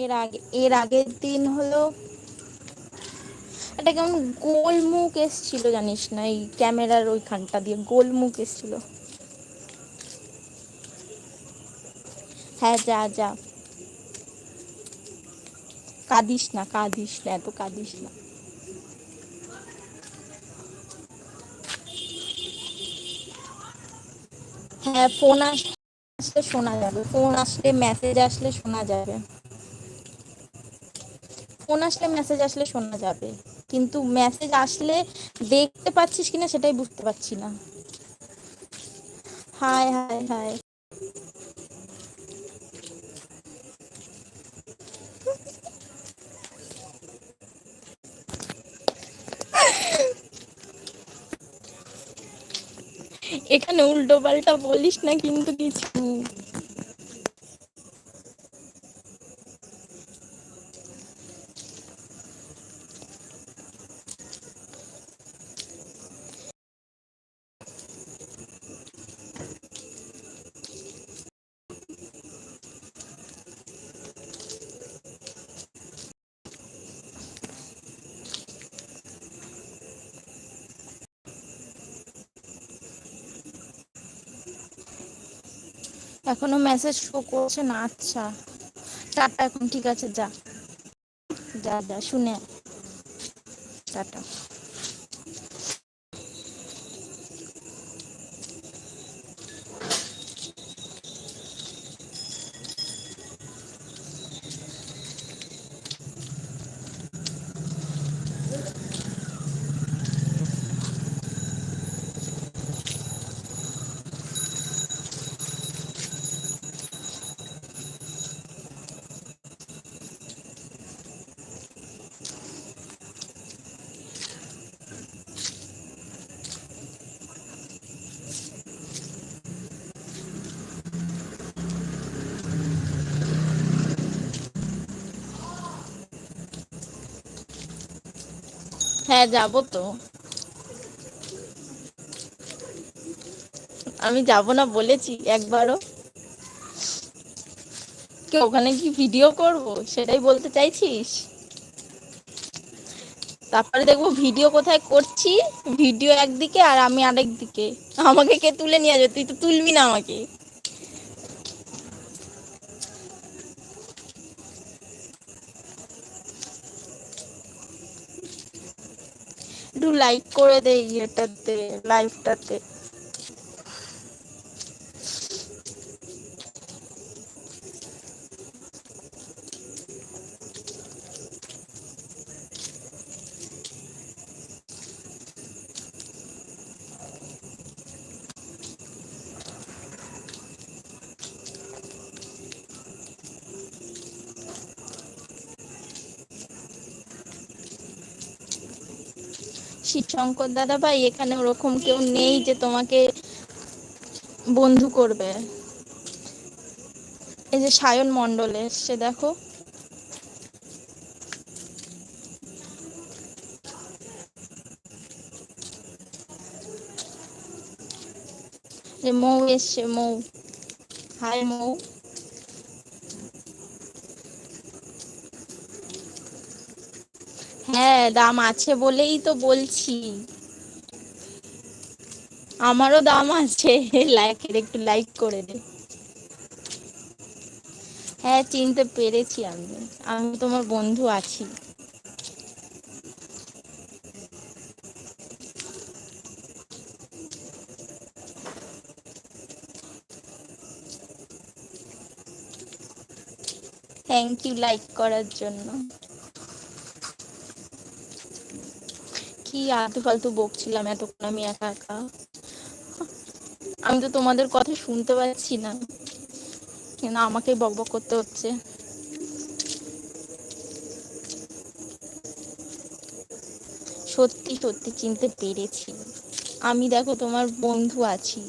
এর আগে, এর আগের দিন হলো একটা কেমন গোলমুখ এসছিল, জানিস না? এই ক্যামেরার ওইখানটা দিয়ে গোলমুখ এসছিল। হ্যাঁ যা যা। কাঁদিস না কাঁদিস না, এত কাঁদিস না। হ্যাঁ ফোন আসলে শোনা যাবে। ফোন আসলে মেসেজ আসলে শোনা যাবে। ফোন আসলে মেসেজ আসলে শোনা যাবে। কিন্তু মেসেজ আসলে দেখতে পাচ্ছিস কিনা সেটাই বুঝতে পারছি না। হাই হাই হাই এখানে উল্টো পাল্টা বলিস না, কিন্তু কিছু এখনও মেসেজ শো করছে না আচ্ছা। টাটা, এখন ঠিক আছে, যা। যা যা, শুনে টাটা। হ্যাঁ যাব তো। আমি যাব না বলেছি একবারও। কি, ওখানে কি ভিডিও করব? সেটাই বলতে চাইছিস? তারপরে দেখব ভিডিও কোথায় করছি। ভিডিও একদিকে আর আমি আরেক দিকে আমাকে কে তুলে নিয়ে যাবে? তুই তো তুলবি না আমাকে। একটু লাইক করে দে ইয়েটাতে লাইভটাতে শিবশঙ্কর দাদা ভাই, এখানে ওরকম কেউ নেই যে তোমাকে বন্ধু করবে। এই যে সায়ন মন্ডল এসছে দেখো। যে মৌ এসছে, মৌ। হাই মৌ। হ্যাঁ দাম আছে বলেই তো বলছি। আমারও দাম আছে, লাইকের একটু লাইক করে দে। হ্যাঁ চিনতে পেরেছি আমি। আমি তোমার বন্ধু আছি। থ্যাংক ইউ লাইক করার জন্য। কি আলতু ফালতু বকছিলাম, এতক্ষণ আমি একা একা। আমি তো তোমাদের কথা শুনতে পাচ্ছি না। কেন আমাকে বক বক করতে হচ্ছে? সত্যি সত্যি চিনতে পেরেছি। আমি দেখো তোমার বন্ধু আছি।